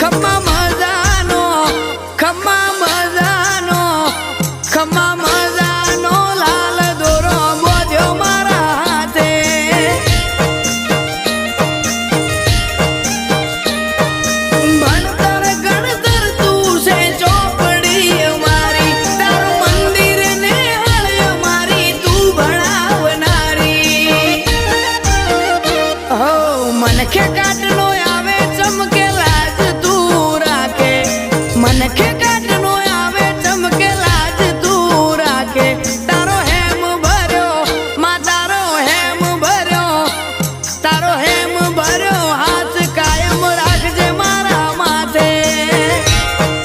ખમ્મા મજાનો ખમ્મા મજાનો ખમ્મા મજાનો લાલ દોરો બોધ્યો મારા હાથે. તું છે ચોપડી મારી તારું તું ભણાવનારી. હો, મનખે કાટનો યા kick out.